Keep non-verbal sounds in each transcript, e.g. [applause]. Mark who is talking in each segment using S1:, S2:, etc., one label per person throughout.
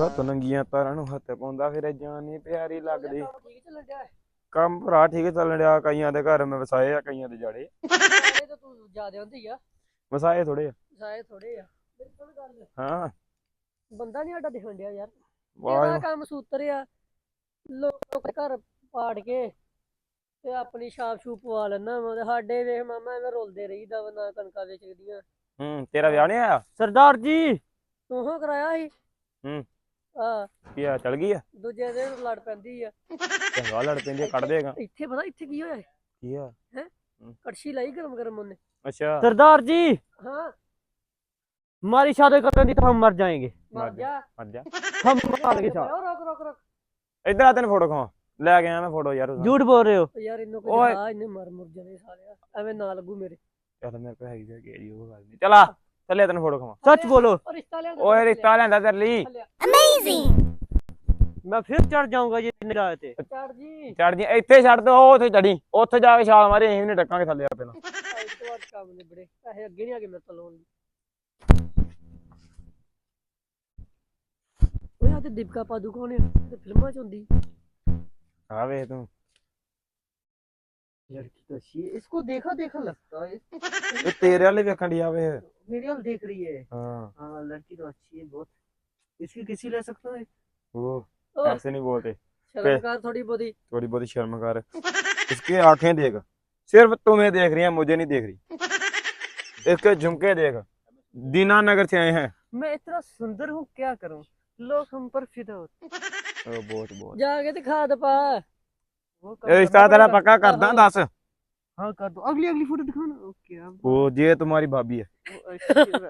S1: ਹੱਥ ਨੰਗੀਆਂ ਤਾਰਾਂ ਨੂੰ ਹੱਥ ਪਾਉਂਦਾ ਫਿਰ ਜਾਨ ਨਹੀਂ ਪਿਆਰੀ ਲੱਗਦੀ।
S2: ਕੰਮ ਠੀਕ ਚੱਲਣ ਡਿਆ
S1: ਕੰਮ ਭਰਾ ਠੀਕ ਚੱਲਣ ਡਿਆ ਕਈਆਂ ਦੇ ਘਰ ਮੈਂ ਵਸਾਏ ਆ ਕਈਆਂ ਦੇ ਜਾੜੇ।
S2: ਇਹ ਤਾਂ ਤੂੰ ਜ਼ਿਆਦਾ ਹੁੰਦੀ ਆ।
S1: ਵਸਾਏ ਥੋੜੇ ਆ।
S2: ਜਾਏ ਥੋੜੇ ਆ। ਮੇਰੀ ਸੁਣ ਗੱਲ।
S1: ਹਾਂ।
S2: ਬੰਦਾ ਨਹੀਂ ਸਾਡਾ ਦਿਖਣ ਡਿਆ ਯਾਰ।
S1: ਵਾਹ।
S2: ਇਹਦਾ ਕੰਮ ਸੂਤਰ ਆ। ਲੋਕ ਘਰ ਪਾੜ ਕੇ ਤੇ ਆਪਣੀ ਛਾਪ ਛੂਪ ਪਵਾ ਲੈਣਾ ਤੇ ਸਾਡੇ ਵੇਖ ਮਾਮਾ ਐਵੇਂ ਰੁਲਦੇ ਰਹੀਦਾ ਵਾ ਨਾ ਕਣਕਾਂ ਵੇਚਦੀਆਂ।
S1: ਹੂੰ ਤੇਰਾ ਵਿਆਹ ਨਹੀਂ ਆਇਆ?
S3: ਸਰਦਾਰ ਜੀ
S2: ਤੂੰ ਹੋ ਕਰਾਇਆ ਸੀ?
S1: ਹੂੰ।
S2: ਹਾਂ।
S1: ਕੀ ਆ ਚਲ ਗਈ ਆ?
S2: ਦੂਜੇ ਦੇ ਲੜ ਪੈਂਦੀ ਆ।
S1: ਚੰਗਾ ਲੜ ਪੈਂਦੀ ਆ ਕੱਢ ਦੇਗਾ।
S2: ਇੱਥੇ ਪਤਾ ਇੱਥੇ ਕੀ ਹੋਇਆ?
S1: ਕੀ ਆ ਹੈ?
S2: ਕੜਛੀ ਲਾਈ ਗਰਮ ਗਰਮ ਉਹਨੇ।
S1: ਅੱਛਾ।
S3: ਸਰਦਾਰ ਜੀ!
S2: ਹਾਂ।
S3: ਮਾਰੀ ਸ਼ਾਦੀ ਕਰਨ ਦੀ ਤਾਂ
S2: ਮਰ ਜਾਏਗੇ।
S1: ਮਰ ਜਾ
S3: ਹਮ ਮਰ ਗਏ ਸਾ
S2: ਰੁਕ ਰੁਕ ਰੁਕ।
S1: ਇਧਰ ਆ ਤੈਨੂੰ ਫੋਟੋ ਖਵਾ ਲੈ ਕੇ ਆਇਆ ਮੈਂ ਫੋਟੋ ਯਾਰ
S3: ਝੂਠ ਬੋਲ ਰਹੇ ਹੋ।
S2: ਯਾਰ ਇਹਨੂੰ ਕੋਈ ਆ ਇਹਨੇ ਮਰ ਮੁਰ ਜਾਣੇ ਸਾਲਿਆ। ਐਵੇਂ ਨਾ ਲੱਗੂ ਮੇਰੇ।
S1: ਚਲ ਮੇਰੇ ਕੋਲ ਹੈਗੀ ਤੇ ਜੀ ਉਹ ਗੱਲ ਨਹੀਂ ਚਲਾ। ਥੱਲੇ ਤੈਨੂੰ ਫੋਟੋ ਖਵਾ
S2: ਸੱਚ ਬੋਲੋ।
S1: ਓਏ ਰਿਸ਼ਤਾ ਲੈਂਦਾ ਤੇਰੇ ਲਈ।
S3: ਮੈਂ ਫਿਰ ਚੜ ਜਾਊਂਗਾ ਜੇ ਨਿਗਾਹ ਤੇ।
S2: ਚਾਰ ਜੀ।
S1: ਚੜ ਜੀ ਇੱਥੇ ਛੱਡ ਦੋ ਉੱਥੇ ਚੜੀ। ਉੱਥੇ ਜਾ ਕੇ ਛਾਲ ਮਾਰੀ ਅਸੀਂ ਵੀ ਨਹੀਂ ਡੱਕਾਂਗੇ ਥੱਲੇ ਆਪੇ ਨਾਲ।
S2: ਇਸ ਤੋਂ ਆ ਗਏ ਮੇਰੇ ਤੇ ਦੀਪਕਾ ਪਾਦੂਕੋਣ ਆ ਇਹ ਫਿਲਮਾਂ ਚ ਹੁੰਦੀ।
S1: ਆ ਵੇਖ ਤੂੰ।
S3: लड़की तो अच्छी है इसको देखा देखा लगता है
S1: ਇਹ [laughs] ਤੇਰੇ ਵਾਲੇ ਵੇਖਣ ਦੀ ਆਵੇ
S3: मेरी हाल देख रही है
S1: हाँ
S3: हाँ लड़की तो अच्छी है बहुत इसकी किसी ले सकता है
S1: वो
S2: ਓਹ,
S1: ऐसे नहीं बोलते
S2: ਸ਼ਰਮਕਾਰ ਥੋੜੀ ਬਹੁਤੀ
S1: थोड़ी बहुत शर्म कर [laughs] इसकी आंखें देख सिर्फ तुम्हें देख रही हैं मुझे नहीं देख रही [laughs] इसके झुमके देख दीनानगर से आए हैं
S3: मैं इतना सुंदर हूँ क्या करूँ लोग हम पर फिदा होते
S1: ओ, बहुत बहुत
S2: ਜਾ ਕੇ ਤੇ ਖਾਦ ਪਾ
S3: वो
S1: कर रिश्ता तेरा पक्का कर दा दस
S3: हाँ कर दो अगली अगली फोटो दिखाना ओके अब
S1: वो ये तुम्हारी भाभी है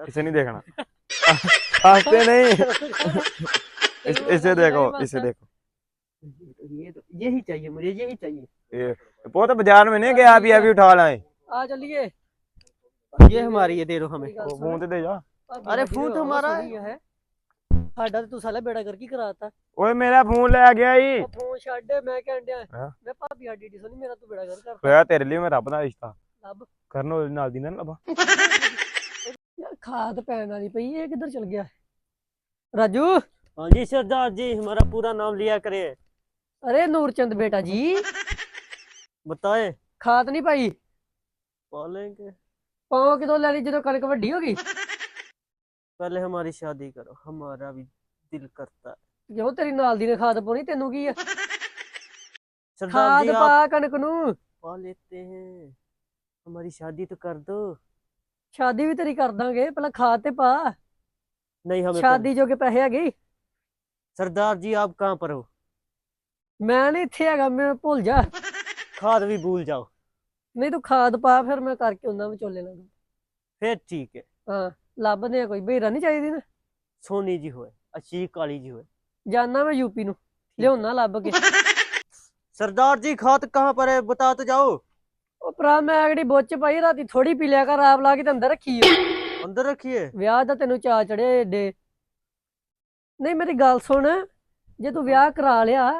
S1: इसे नहीं देखना हंसते नहीं इस, इसे देखो इसे देखो
S3: ये तो यही चाहिए मुझे यही चाहिए
S1: ये बहुत बाजार में नहीं गया अभी अभी उठा लाए
S2: आ चलिए
S3: ये हमारी है दे दो हमें
S1: फोन दे जा
S3: अरे फोन हमारा
S2: है ਸਾਡਾ ਤੇ ਤੂੰ ਸਾਲਾ ਬੇੜਾ ਕਰ ਕੀ ਕਰਾਤਾ
S1: ओए मेरा फोन ले गया ही
S2: ਉਹ ਫੋਨ ਛੱਡ ਮੈਂ ਕਹਿਣ ਡਿਆ
S1: ਹਾਂ।
S2: ਮੈਂ ਭਾਬੀ ਸਾਡੀ ਡੀ ਸੋਹਣੀ ਮੇਰਾ ਤੂੰ ਬੇੜਾ ਕਰ ਕਰ
S1: ਹੋਇਆ ਤੇਰੇ ਲਈ ਮੈਂ ਰੱਬ ਦਾ ਰਿਸ਼ਤਾ
S2: ਲੱਭ
S1: ਕਰਨ ਉਹਦੇ ਨਾਲ ਦੀ ਨਾ ਲੱਭਾ
S2: ਯਾਰ ਖਾਦ ਪੈਣ ਵਾਲੀ ਪਈ ਇਹ ਕਿੱਧਰ ਚਲ ਗਿਆ ਰਾਜੂ
S3: हाँ जी सरदार जी हमारा पूरा नाम लिया करे
S2: ਅਰੇ ਨੂਰਚੰਦ ਬੇਟਾ ਜੀ
S3: बताए
S2: ਖਾਦ ਨਹੀਂ ਪਾਈ
S3: पालेंगे
S2: ਪਾਉ ਕਿਦੋਂ ਲੈ ਲਈ ਜਦੋਂ ਕਣਕ ਵੱਡੀ ਹੋ ਗਈ
S3: पहले हमारी शादी करो हमारा भी दिल करता है
S2: ਕਿਉਂ ਤੇਰੀ ਨਾਲ ਦੀ ਨੇ ਖਾਦ ਪਾਉਣੀ ਤੈਨੂੰ ਕੀ ਆ
S3: सरदार
S2: ਖਾਦ
S3: जी आप
S2: ਪਾ ਕਣਕ ਨੂੰ
S3: पा लेते हैं हमारी शादी तो कर दो
S2: ਸ਼ਾਦੀ ਵੀ ਤੇਰੀ ਕਰ ਦਾਂਗੇ ਪਹਿਲਾਂ ਖਾਦ ਤੇ ਪਾ
S3: नहीं हमें
S2: ਸ਼ਾਦੀ ਜੋਗੇ ਪੈਸੇ ਹੈਗੇ ਈ।
S3: कर- सरदार जी आप कहाँ पर हो
S2: ਮੈਂ ਨਹੀਂ ਇੱਥੇ ਹੈਗਾ ਮੈਂ ਭੁੱਲ ਜਾ
S3: खाद भी भूल जाओ
S2: ਨਹੀਂ ਤੂੰ ਖਾਦ ਪਾ ਫਿਰ ਮੈਂ ਕਰਕੇ ਉਹਨਾਂ ਵਿਚੋਲੇ ਨਾਲ
S3: फिर ठीक है
S2: ਹਾਂ ਲੱਭਦੇ ਆ ਕੋਈ ਬੇਰਾ ਨਹੀਂ ਚਾਹੀਦੀ ਨਾ
S3: सोनी जी होए अच्छी काली जी होए
S2: ਜਾਨਾ ਮੈਂ ਯੂਪੀ ਨੂੰ ਲਿਆਉਣਾ ਲੱਭ ਕੇ
S3: सरदार जी खाद कहाँ पर है बता तो जाओ
S2: ਉਹ ਭਰਾ ਮੈਂ ਜਿਹੜੀ ਬੁੱਚ ਪਾਈ ਰਾਤੀ ਥੋੜੀ ਪੀ ਲਿਆ ਕਰ ਆਪ ਲਾ ਕੇ ਤੇ ਅੰਦਰ ਰੱਖੀ ਓ।
S3: अंदर रखिए
S2: ਵਿਆਹ ਦਾ ਤੈਨੂੰ ਚਾ ਚੜਿਆ ਏਡੇ ਨਹੀਂ ਮੇਰੀ ਗੱਲ ਸੁਣ ਜੇ ਤੂੰ ਵਿਆਹ ਕਰਾ ਲਿਆ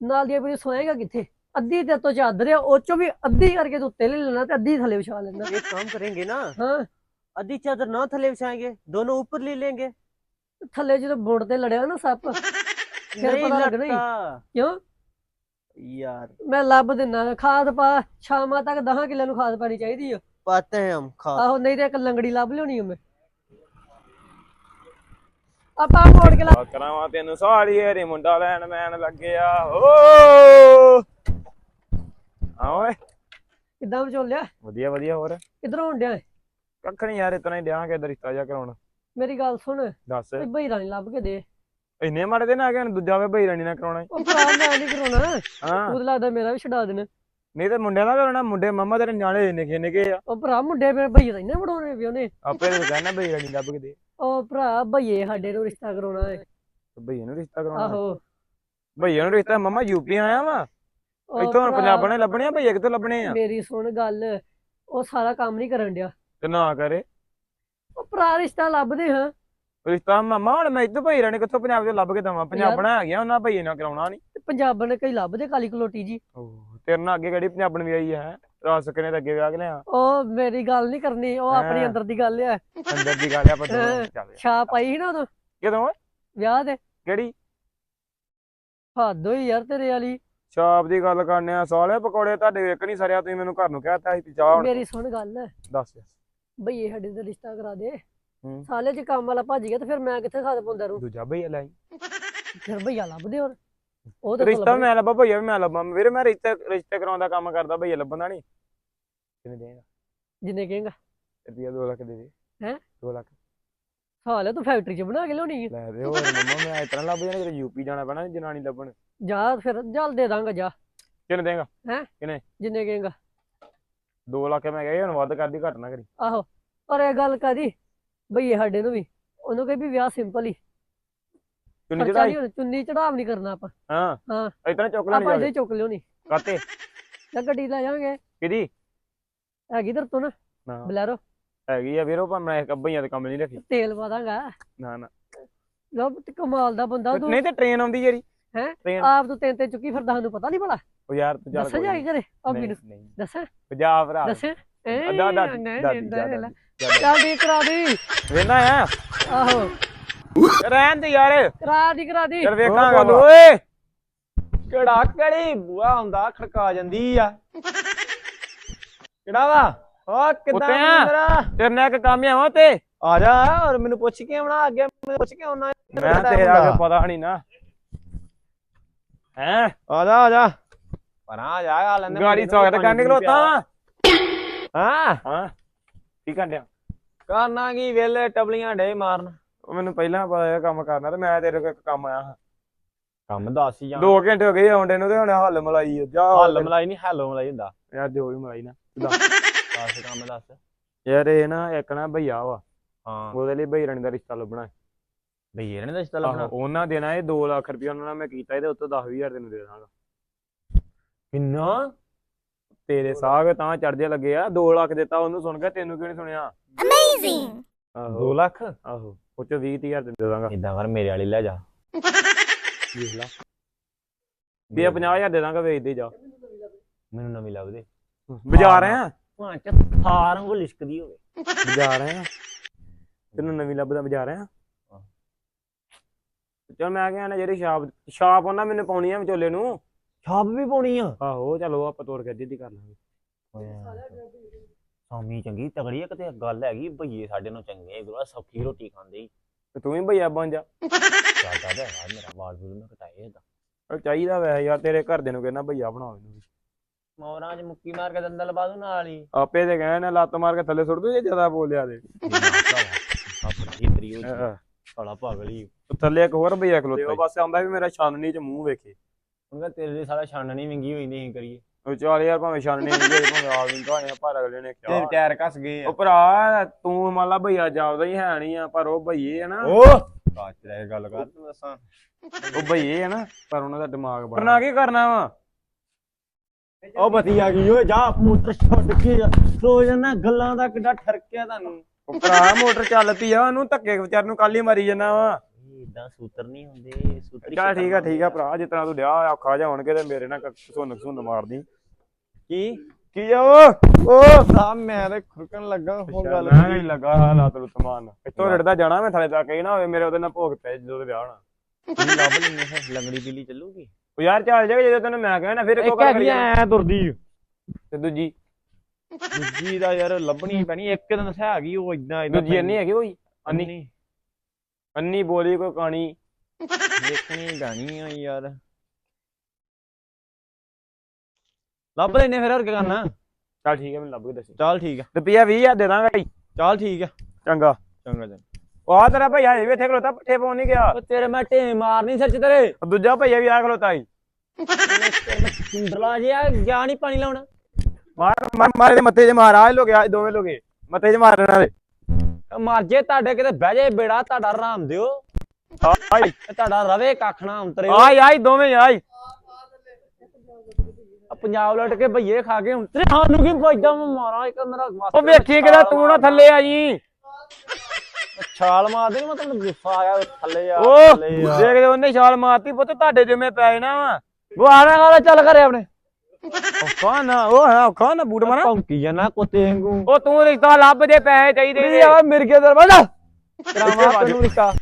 S2: ਨਾਲ ਦੀ ਆਪਣੀ ਸੋਏਗਾ ਕਿੱਥੇ ਅੱਧੀ ਤੇ ਤੋਂ ਚਾਦਰ ਆ ਉਹ ਚੋਂ ਵੀ ਅੱਧੀ ਕਰਕੇ ਤੂੰ ਉੱਤੇ ਲੈ ਲੈਣਾ ਤੇ ਅੱਧੀ ਥੱਲੇ ਵਿਛਾ ਲੈਣਾ
S3: एक काम करेंगे ना
S2: ਹਾਂ
S3: आधी चादर ना थले बिछाएंगे दोनों ऊपर ले लेंगे
S2: ਥੱਲੇ ਜਦੋਂ ਬੁੰਡ ਤੇ ਲੜਿਆ ਨਾ ਸੱਪ ਫਿਰ
S3: नहीं
S2: पता लगना ही।
S3: लगता
S2: ਕਿਉਂ
S3: यार
S2: ਮੈਂ ਲੱਭ ਦਿੰਨਾ ਖਾਦ ਪਾ ਸ਼ਾਮਾਂ ਤੱਕ 10 ਕਿੱਲਿਆਂ ਨੂੰ ਖਾਦ ਪਾਣੀ ਚਾਹੀਦੀ ਆ
S3: पाते हैं हम खाद
S2: ਆਹੋ ਨਹੀਂ ਤੇ ਇੱਕ ਲੰਗੜੀ ਲੱਭ ਲਿਆਉਣੀ ਆ ਮੈਂ ਆਪਾਂ ਮੋੜ ਕੇ ਲਾ
S1: ਕਰਾਵਾਂ ਤੈਨੂੰ ਸਾਲੀ ਏਰੇ ਮੁੰਡਾ ਲੈਣ ਮੈਨ ਲੱਗਿਆ ਓ ਆ ਓਏ
S2: ਕਿੱਦਾਂ ਵਿਚੋਲਿਆ
S1: ਵਧੀਆ ਵਧੀਆ ਹੋਰ
S2: ਕਿੱਧਰੋਂ ਹੁੰਦਿਆ ਏ?
S1: ਕੱਖ ਨਹੀਂ ਯਾਰ ਇਤਨਾ ਹੀ ਡਿਆਂ ਕੇ ਰਿਸ਼ਤਾ ਜਾ ਕਰਾਉਣ।
S2: ਮੇਰੀ ਗੱਲ ਸੁਣ
S1: ਦੱਸ।
S2: ਕੋਈ ਬਈਰਾ ਨਹੀਂ ਲੱਭ ਕੇ ਦੇ।
S1: ਇੰਨੇ ਮਾੜੇ ਦਿਨ ਆ ਗਏ ਹੁਣ ਦੂਜਾ ਵੇ ਭਈ ਰਾਣੀ ਨਾ ਕਰਾਉਣਾ ਈ।
S2: ਉਹ ਭਰਾ ਮੈਂ ਨਹੀਂ ਕਰਾਉਣਾ।
S1: ਹਾਂ।
S2: ਉਹ ਲੱਗਦਾ ਮੇਰਾ ਵੀ ਛਡਾ ਦੇਣਾ।
S1: ਨਹੀਂ ਤੇ ਮੁੰਡਿਆਂ ਦਾ ਕਰਾਉਣਾ ਮੁੰਡੇ ਮਾਮਾ ਤੇਰੇ ਨਿਆਣੇ ਨਿੱਕੇ ਨਿੱਕੇ ਆ।
S2: ਉਹ ਭਰਾ ਮੁੰਡੇ ਮੇਰੇ ਬਈਏ ਇੰਨੇ ਵਡਾਉਣੇ ਵੀ ਉਹਨੇ।
S1: ਆਪੇ ਤੇ ਕਹਿਣਾ ਭਈ ਰਾਣੀ ਲੱਭ ਕੇ ਦੇ।
S2: ਉਹ ਭਰਾ ਬਈਏ ਸਾਡੇ ਨੂੰ ਰਿਸ਼ਤਾ ਕਰਾਉਣਾ ਏ।
S1: ਭਈ ਨੂੰ ਰਿਸ਼ਤਾ ਕਰਾਉਣਾ
S2: ਆਹੋ।
S1: ਭਈ ਨੂੰ ਰਿਸ਼ਤਾ ਮਾਮਾ ਯੂਪੀ ਆਇਆ ਵਾ?
S2: ਉਹ
S1: ਇੱਥੋਂ ਹੁਣ
S2: ਭਰਾ,
S1: ਪੰਜਾਬਣੇ ਲੱਭਣੇ ਆ ਭਈ ਕਿੱਥੋਂ ਲੱਭਣੇ ਆ?
S2: ਮੇਰੀ ਸੁਣ ਗੱਲ ਉਹ ਸਾਰਾ ਕੰਮ ਨਹੀਂ ਕਰਨ ਡਿਆ।
S1: ਤੇ ਨਾ ਕਰੇ।
S2: ਉਹ ਭਰਾ ਰਿਸ਼ਤਾ ਲੱਭਦੇ ਹਾਂ।
S1: ਰਿਸ਼ਤਾ ਮਾਮਾ ਹੁਣ ਮੈਂ ਇੱਥੋਂ ਭਈ ਰਾਣੀ ਕਿੱਥੋਂ ਪੰਜਾਬ ਤੋਂ ਲੱਭ ਕੇ ਦਵਾਂ? ਪੰਜਾਬਣਾ ਆ ਗਿਆ ਉਹਨਾਂ ਭਈ ਨਾਲ ਕਰਾਉਣਾ ਨਹੀਂ
S2: ਤੇ ਪੰਜਾਬਣ ਕਈ ਲੱਭਦੇ ਕਾਲੀ ਕਲੋਟੀ ਜੀ।
S1: ਤੇਰੇ ਨਾਲ ਅੱਗੇ ਕਿਹੜੀ ਪੰਜਾਬਣ ਵੀ ਆਈ ਹੈ? ਰਾਸ ਸਕਨੇ ਤੇ ਅੱਗੇ ਵਿਆਹ ਕੇ ਲਿਆ?
S2: ਉਹ ਮੇਰੀ ਗੱਲ ਨਹੀਂ ਕਰਨੀ ਉਹ ਆਪਣੀ। ਅੰਦਰ ਦੀ ਗੱਲ ਆ।
S1: ਅੰਦਰ ਦੀ ਗੱਲ ਆ ਪਤਾ। ਚੱਲ।
S2: ਛਾਪ ਆਈ ਸੀ ਨਾ ਉਦੋਂ।
S1: ਕਿਦੋਂ?
S2: ਵਿਆਹ ਦੇ
S1: ਕਿਹੜੀ?
S2: ਹੱਦ ਹੋਈ ਯਾਰ ਤੇਰੇ ਵਾਲੀ।
S1: ਸ਼ਾਪ ਦੀ ਗੱਲ ਕਰਨੇ ਆ ਸਾਲੇ ਪਕੌੜੇ ਤੁਹਾਡੇ ਇੱਕ ਨਹੀਂ ਸਰਿਆ ਤੁਸੀਂ ਮੈਨੂੰ ਘਰ ਨੂੰ ਕਹਿਤਾ ਸੀ ਚਾਹ
S2: ਮੇਰੀ ਸੁਣ ਗੱਲ।
S1: ਦੱਸ।
S2: ਬਈ ਇਹ ਸਾਡੇ ਦਾ ਰਿਸ਼ਤਾ ਕਰਾ ਦੇ।
S1: ਹੂੰ।
S2: ਸਾਲੇ ਚ ਕੰਮ ਵਾਲਾ ਭੱਜ ਗਿਆ ਤੇ ਫਿਰ ਮੈਂ ਕਿੱਥੇ ਖਾਦ ਪਾਉਂਦਾ ਰੂ?
S1: ਦੂਜਾ ਭਈਆ ਲੈ ਆਈ।
S2: ਫਿਰ ਭਈਆ ਲੱਭਦੇ ਹੋਰ। ਉਹ ਤਾਂ
S1: ਰਿਸ਼ਤਾ ਮੈਂ ਲੱਭਾ ਭਈਆ ਵੀ ਮੈਂ ਲੱਭਾ। ਵੀਰੇ ਮੈਂ ਰਿਸ਼ਤੇ ਰਿਸ਼ਤੇ ਕਰਾਉਣ ਦਾ ਕੰਮ ਕਰਦਾ ਭਈਆ ਲੱਭਣਾ ਨਹੀਂ। ਕਿੰਨੇ ਦੇਗਾ
S2: ਜਿੰਨੇ ਕਹੇਗਾ।
S1: ਰੁਪਿਆ 2 ਲੱਖ ਦੇ ਦੇ।
S2: ਹੈਂ?
S1: 2 ਲੱਖ।
S2: ਸਾਲੇ ਤੂੰ ਫੈਕਟਰੀ ਚ ਬਣਾ ਕੇ ਲਿਆਉਣੀ ਹੈ
S1: ਲੈ ਦੇ ਹੋਰ ਮੰਮਾ ਮੈਂ ਇਸ ਤਰ੍ਹਾਂ ਲੱਭ ਜਾਣਾ ਕਿ ਯੂਪੀ ਜਾਣਾ ਪੈਣਾ ਜਨਾਨੀ ਲੱਭਣ।
S2: ਜਾ ਫਿਰ ਜਲ ਦੇ ਦਾਂਗਾ ਜਾ।
S1: ਕਿੰਨੇ ਦੇਗਾ?
S2: ਜਿੰਨੇ ਕਹੇਗਾ।
S1: 2 ਲੱਖ ਮੈਂ ਕਿਹਾ ਹੁਣ ਵੱਧ ਕਰਦੀ ਘੱਟ ਨਾ ਕਰੀ।
S2: ਆਹੋ ਪਰ ਇਹ ਗੱਲ ਕਦੀ ਭਈਏ ਸਾਡੇ ਨੂੰ ਵੀ ਉਹਨੂੰ ਕਹੇ ਵੀ ਵਿਆਹ ਸਿੰਪਲ ਹੀ।
S1: ਚੁੰਨੀ
S2: ਖਰਚਾ
S1: ਚੜਾਈ?
S2: ਨਹੀਂ ਹੋਣਾ ਚੁੰਨੀ ਚੜਾਵ ਨਹੀਂ ਕਰਨਾ ਆਪਾਂ।
S1: ਹਾਂ।
S2: ਹਾਂ।
S1: ਤਰ੍ਹਾਂ ਚੁੱਕ ਲੈਣੀ
S2: ਆਪਾਂ
S1: ਜਾਵੇ
S2: ਇਹਦੇ ਚੁੱਕ ਲਿਓਨੀ
S1: ਕਾਤੇ?
S2: ਜਾਂ ਗੱਡੀ ਲੈ ਜਾਵਾਂਗੇ।
S1: ਕਿਹਦੀ?
S2: ਹੈਗੀ ਦਰ ਤੋਂ ਨਾ
S1: ਨਾ
S2: ਬਲੈਰੋ।
S1: ਹੈਗੀ ਆ ਵੀਰੋ ਪਰ ਮੈਂ ਭਈਆਂ ਦੇ ਕੰਮ ਨਹੀਂ ਰੱਖੀ।
S2: ਤੇਲ ਪਾ ਦਾਂਗਾ।
S1: ਨਾ ਨਾ।
S2: ਲੋ ਕਮਾਲ ਦਾ ਬੰਦਾ ਤੂੰ
S1: ਨਹੀਂ ਤੇ ਟ੍ਰੇਨ ਆਉਂਦੀ ਜਿਹੜੀ।
S2: ਹੈਂ?
S1: ਟ੍ਰੇਨ
S2: ਆਪ ਤੂੰ ਤਿੰਨ ਤੇ ਚੁੱਕੀ ਫਿਰਦਾ ਸਾਨੂੰ ਪਤਾ ਨਹੀਂ ਭਲਾ।
S1: ਉਹ ਯਾਰ ਤੂੰ ਚੱਲ
S2: ਦੱਸਾਂ
S1: ਕੋਈ
S2: ਜਾ
S1: ਨੀ।
S2: ਕੇ ਘਰੇ ਭਾਬੀ ਨੂੰ
S1: ਨਹੀਂ ਨਹੀਂ।
S2: ਦੱਸਾਂ।
S1: ਪੰਜਾਬ ਭਰਾ।
S2: ਦੱਸਾਂ।
S1: ਦਾ ਦਾ ਦਾਦੀ
S2: ਚੱਲ ਦੀ ਕਰਾ ਦੀ।
S1: ਵੇਨਾ ਆ?
S2: ਆਹੋ।
S1: ਰਹਿਣ ਦੇ ਯਾਰ।
S2: ਕਰਾ ਦੀ ਕਰਾ ਦੀ।
S1: ਚਲ ਵੇਖਾਂਗਾ।
S4: ਓਏ। ਕਿਹੜਾ ਕਿਹੜੀ ਬੂਆ ਹੁੰਦਾ ਖੜਕਾ ਜਾਂਦੀ ਆ। ਕਿਹੜਾ ਵਾ? ਓ ਕਿੱਦਾਂ
S1: ਉੱਤੇ ਆ।
S4: ਮੇਰਾ?
S1: ਤੇਰੇ ਨਾਲ ਇੱਕ ਕੰਮ ਆਵਾਂ ਤੇ
S4: ਆ ਜਾ ਔਰ ਮੈਨੂੰ ਪੁੱਛ ਕੇ ਆਉਣਾ ਅੱਗੇ ਮੈਨੂੰ ਪੁੱਛ ਕੇ ਆਉਣਾ।
S1: ਮੈਂ ਤੇਰਾ ਕੇ ਪਤਾ ਨਹੀਂ ਨਾ। ਹੈ?
S4: ਆ ਜਾ ਆ ਜਾ। ਪਰਾਂ ਆ ਜਾ ਆ ਲੈਂਦੇ
S1: ਗਾੜੀ ਸਵਾਗਤ ਕਰਨ ਨਿਕਲੋਤਾ
S4: ਹਾਂ।
S1: ਹਾਂ ਕੀ ਕਰਦਿਆ
S4: ਕਰਨਾ ਕੀ ਵੇਲੇ ਟਬਲੀਆਂ ਡੇ ਮਾਰਨ।
S1: ਮੈਨੂੰ ਪਹਿਲਾਂ ਪਤਾ ਇਹ ਕੰਮ ਕਰਨਾ ਤੇ ਮੈਂ ਤੇਰੇ ਕੋਲ ਇੱਕ ਕੰਮ ਆਇਆ ਹਾਂ।
S4: ਕੰਮ ਦੱਸ ਹੀ ਜਾ
S1: ਦੋ ਘੰਟੇ ਹੋ ਗਏ ਆਉਂਦੇ ਨੂੰ ਤੇ ਹੁਣ ਹੱਲ ਮਲਾਈ ਆ। ਜਾ
S4: ਹੱਲ ਮਲਾਈ ਨਹੀਂ ਹੈਲੋ ਮਲਾਈ ਹੁੰਦਾ।
S1: ਯਾਰ ਜੋ ਵੀ ਮਲਾਈ ਨਾ
S4: ਦੱਸ ਕੰਮ ਦੱਸ।
S1: ਯਾਰ ਇਹ ਨਾ ਇੱਕ ਨਾ ਭਈਆ ਵਾ
S4: ਹਾਂ।
S1: ਉਹਦੇ ਲਈ ਭਈ ਰਣੀ ਦਾ ਰਿਸ਼ਤਾ ਲੱਭਣਾ।
S4: ਬਈ ਇਹਨੇ ਦਾ ਰਿਸ਼ਤਾ ਲੱਭਣਾ?
S1: ਉਹਨਾਂ ਦੇਣਾ ਇਹ 2 ਲੱਖ ਰੁਪਇਆ ਉਹਨਾਂ ਨਾਲ ਮੈਂ ਕੀਤਾ ਇਹਦੇ ਉੱਤੇ 10 ਹਜ਼ਾਰ ਤੈਨੂੰ ਦੇ ਦਾਂਗਾ।
S4: ਕਿੰਨਾ?
S1: ਤੇਰੇ ਸਾਗ ਤਾਂ ਚੜਦੇ ਲੱਗੇ ਆ। 2 ਲੱਖ ਦਿੱਤਾ ਉਹਨੂੰ ਸੁਣ ਕੇ ਤੈਨੂੰ ਕਿਉਂ ਨਹੀਂ ਸੁਣਿਆ! ਆਹੋ।
S4: 2 ਲੱਖ?
S1: ਆਹੋ। ਉਹ ਚ 20 ਹਜ਼ਾਰ ਦੇ ਦਾਂਗਾ।
S4: ਇਦਾਂ ਕਰ ਮੇਰੇ ਵਾਲੀ ਲੈ ਜਾ।
S1: ਦੇਖ ਲਾ। ਵੀ ਇਹ 50000 ਦੇ ਦਾਂਗਾ ਵੇਚਦੇ ਜਾ।
S4: ਮੈਨੂੰ ਨਵੀਂ ਲੱਭ ਦੇ
S1: ਬਾਜ਼ਾਰ ਆ?
S4: ਭਾਂ ਚ ਥਾਰ ਵਾਂਗੂ ਲਿਸ਼ਕਦੀ ਹੋਵੇ।
S1: ਬਾਜ਼ਾਰ ਆ? ਤੈਨੂੰ ਨਵੀਂ ਲੱਭਦਾ ਬਾਜ਼ਾਰ ਆ? ਚਲ ਮੈਂ ਕਿਹਾ ਨਾ ਜਿਹੜੀ ਸ਼ਾਪ ਸ਼ਾਪ ਉਹਨਾਂ ਮੈਨੂੰ ਪਾਉਣੀ ਆ ਵਿਚੋਲੇ ਨੂੰ।
S4: ਛਾਪ ਵੀ ਪਾਉਣੀ ਆ।
S1: ਆਹੋ ਚਲੋ ਆਪਾਂ ਤੋੜ ਕੇ ਅੱਧੀ ਕਰ ਲਾਂਗੇ।
S4: ਸਾਮੀ ਚੰਗੀ ਤਗੜੀ ਆ ਕਿਤੇ ਗੱਲ ਹੈਗੀ ਭਈਏ ਸਾਡੇ ਨੂੰ ਚੰਗੇ ਗੁਰੂਆ ਸੌਖੀ ਰੋਟੀ ਖਾਂਦੇ ਹੀ।
S1: ਤੇ ਤੂੰ ਵੀ ਭਈਆ ਬਣ ਜਾ।
S4: ਚਾਹਤਾ ਤੇ ਯਾਰ ਮੇਰਾ ਵਾਲ ਵੂਲ ਮੈਂ ਘਟਾਏ ਇਹਦਾ
S1: ਉਹ ਚਾਹੀਦਾ ਵੈ ਯਾਰ ਤੇਰੇ ਘਰ ਦੇ ਨੂੰ ਕਹਿੰਦਾ ਭਈਆ ਬਣਾਓ ਇਹਨੂੰ ਵੀ।
S4: ਮੌਰਾਂ 'ਚ ਮੁੱਕੀ ਮਾਰ ਕੇ ਦੰਦਲ ਪਾ ਦੂ ਨਾਲ ਹੀ।
S1: ਆਪੇ ਤੇ ਕਹਿੰਦੇ ਨੇ ਲੱਤ ਮਾਰ ਕੇ ਥੱਲੇ ਸੁੱਟ ਦੂ ਜੇ ਜ਼ਿਆਦਾ ਬੋਲਿਆ ਤੇ।
S4: ਆਪਣੀ ਹੋ
S1: ਆਹ,
S4: ਸਾਲਾ ਪਾਗਲ ਹੀ।
S1: ਉਹ ਥੱਲੇ ਇੱਕ ਹੋਰ ਭਈਆ ਖਲੋਤੇ ਉਹ ਬਸ ਆਉਂਦਾ ਵੀ ਮੇਰਾ ਛਾਨਣੀ ਚ ਮੂੰਹ ਵੇਖੇ।
S4: ਉਹਨਾਂ ਤੇਰੇ ਲਈ ਸਾਲਾ ਛਾਨਣੀ ਵਿੰਗੀ ਹੋਈ ਨਹੀਂ ਕਰੀਏ।
S1: ਉਹ ਚੱਲ ਯਾਰ ਭਾਵੇਂ ਛਾਨਣੀ ਨਹੀਂ ਜੇ ਭਾਵੇਂ ਆ ਵੀ ਗਾਇਆ ਪਰ ਅਗਲੇ ਨੇ
S4: ਤੇਰੇ
S1: ਕਿਹਾ
S4: ਟਾਇਰ ਘਸ ਗਏ
S1: ਉਹ ਭਰਾ ਤੂੰ ਮੰਨ ਲਾ ਭਈਆ ਜਾਪਦਾ ਹੀ ਹੈ ਨਹੀਂ ਆ ਪਰ ਉਹ ਭਈਏ ਆ ਨਾ।
S4: ਓ ਕਾਚ ਰਹਿ ਗੱਲ ਕਰ। ਤੂੰ ਦੱਸਾਂ।
S1: ਉਹ ਭਈਏ ਆ ਨਾ ਪਰ ਉਹਨਾਂ ਦਾ ਦਿਮਾਗ ਬੜਾ ਕਰਨਾ ਕੀ ਕਰਨਾ ਵਾ?
S4: ਉਹ ਬਤੀ ਆ ਗਈ ਓਏ ਜਾ ਮੋਟਰ ਛੱਡ ਕੇ ਜਾ ਸੋ ਜਾਣਾ ਗੱਲਾਂ ਦਾ ਕਿੱਡਾ ਠਰਕਿਆ ਤੁਹਾਨੂੰ।
S1: ਉਹ ਭਰਾ ਮੋਟਰ ਚੱਲ ਪਈ ਆ ਉਹਨੂੰ ਧੱਕੇ ਵਿਚਾਰ ਨੂੰ ਕੱਲ ਹੀ ਮਾਰੀ ਜਾਂਦਾ ਵਾ।
S4: ਇਦਾਂ ਸੂਤਰ ਨਹੀਂ ਹੁੰਦੇ ਸੂਤਰੀ
S1: ਚੱਲ ਠੀਕ ਆ ਠੀਕ ਆ ਭਰਾ ਜਿਤਨਾ ਤੂੰ ਡਿਆ ਔਖਾ ਜਾ ਹੋਣਗੇ ਤੇ ਮੇਰੇ ਨਾਲ ਸੁਣ ਸੁਣ ਮਾਰਦੀ।
S4: ਕੀ?
S1: ਕੀ ਆ ਉਹ? ਉਹ?
S4: ਆ ਮੈਂ ਤੇ ਖੁਰਕਣ ਲੱਗਾ ਹੋਰ ਗੱਲ
S1: ਨਹੀਂ ਲੱਗਾ ਹਾਲਾਤ ਨੂੰ ਸਮਾਨ। ਇੱਥੋਂ ਰੜਦਾ ਜਾਣਾ ਮੈਂ ਥਲੇ ਤੱਕ ਇਹ ਨਾ ਹੋਵੇ ਮੇਰੇ ਉਹਦੇ ਨਾਲ ਭੋਗ ਪੈ ਜਦੋਂ ਵਿਆਹ ਹੋਣਾ।
S4: ਲੰਗੜੀ ਬਿੱਲੀ ਚੱਲੂਗੀ?
S1: ਉਹ ਯਾਰ ਚੱਲ ਜਾਏਗਾ ਜਦੋਂ ਤੈਨੂੰ ਮੈਂ ਕਹਿਣਾ ਫਿਰ
S4: ਇੱਕ
S1: ਕੋ ਕਰ
S4: ਹੈਗੀ ਐ ਤੁਰਦੀ।
S1: ਤੇ ਦੂਜੀ?
S4: ਦੂਜੀ ਦਾ ਯਾਰ ਲੱਭਣੀ ਪੈਣੀ ਇੱਕ ਦਿਨ ਦੱਸਿਆ ਹੈਗੀ ਉਹ ਇਦਾਂ ਇਦਾਂ
S1: ਦੂਜੀ ਅੰਨੀ ਹੈਗੀ ਕੋਈ? ਅੰਨੀ
S4: ਅੰਨੀ
S1: ਬੋਲੀ ਕੋਈ ਕਹਾਣੀ। [laughs]
S4: ਦੇਖਣੀ ਗਾਣੀ ਆ ਯਾਰ। ਲੱਭ ਲੈਨੇ ਫਿਰ ਹੋਰ ਕੀ ਕਰਨਾ?
S1: ਚੱਲ ਠੀਕ ਹੈ ਮੈਨੂੰ ਲੱਭ ਕੇ ਦੱਸੀ।
S4: ਚੱਲ ਠੀਕ ਆ।
S1: ਰੁਪਿਆ 20000 ਦੇ ਦਾਂਗਾ ਜੀ।
S4: ਚੱਲ ਠੀਕ ਆ।
S1: ਚੰਗਾ।
S4: ਚੰਗਾ ਚੰਗਾ
S1: ਉਹ ਆ ਤੇਰਾ ਭਈਆ ਇਹ ਵੀ ਇੱਥੇ ਖਲੋਤਾ ਪੱਠੇ ਪਾਉਣ ਨਹੀਂ ਗਿਆ।
S4: ਉਹ ਤੇਰੇ ਮੈਂ ਢੇ ਮਾਰਨੀ ਸੱਚ ਤੇਰੇ।
S1: ਉਹ ਦੂਜਾ ਭਈਆ ਵੀ ਆ ਖਲੋਤਾ ਸੀ
S4: ਸੁੰਦਰਲਾ ਜਿਹਾ ਗਿਆ ਨਹੀਂ ਪਾਣੀ ਲਾਉਣਾ।
S1: ਮਾਰ ਮਾਰ ਮਾਰੇ ਦੇ ਮੱਥੇ 'ਚ ਮਾਰ ਆ ਲੋਗੇ ਆ ਦੋਵੇਂ ਲੋਗੇ ਮੱਥੇ 'ਚ ਮਾਰਨ ਵਾਲੇ।
S4: ਮਰ ਜੇ ਤੁਹਾਡੇ ਕਿਤੇ ਬਹਿ ਜੇ ਬੇੜਾ ਤੁਹਾਡਾ ਆਰਾਮ ਦਿਓ।
S1: ਆਈ
S4: ਤੇ ਤੁਹਾਡਾ ਰਵੇ ਕੱਖ ਨਾ ਅੰਤਰੇ
S1: ਆਈ ਆਈ ਦੋਵੇਂ ਆਈ
S4: ਪੰਜਾਬ ਲਟ ਕੇ ਭਈਏ ਖਾ ਕੇ ਅੰਤਰੇ ਸਾਨੂੰ ਕੀ ਫਾਇਦਾ ਮੈਂ ਮਾਰਾਂ ਇੱਕ ਮੇਰਾ
S1: ਉਹ ਵੇਖੀ ਕਿਦਾ ਤੂੰ ਨਾ ਥੱਲੇ ਆ ਜੀ।
S4: ਛਾਲ ਮਾਰ ਦੇ ਮੈਂ ਤੈਨੂੰ ਗੁੱਸਾ ਆਇਆ ਥੱਲੇ ਆ ਥੱਲੇ ਆ।
S1: ਦੇਖਦੇ ਉਹਨੇ ਛਾਲ ਮਾਰਤੀ ਪੁੱਤ ਤੁਹਾਡੇ ਜਿਵੇਂ ਪੈ ਜਾਣਾ ਵਾ।
S4: ਉਹ ਆਣਾ ਚੱਲ ਘਰੇ ਆਪਣੇ।
S1: ਨਾ ਉਹ ਹੈ ਔਖਾ ਨਾ ਬੂਟ ਮਾਰਾ?
S4: ਭੌਂਕੀ ਜਾਣਾ ਕੁੱਤੇ ਵਾਂਗੂ।
S1: ਉਹ ਤੂੰ ਰਿਸ਼ਤਾ ਲੱਭ ਜੇ ਪੈਸੇ ਚਾਹੀਦੇ
S4: ਇਹ ਆ ਮਿਰਗੇ ਦਰਵਾਜ਼ਾ?
S1: ਵੱਜ।
S4: ਤੈਨੂੰ ਰਿਸ਼ਤਾ।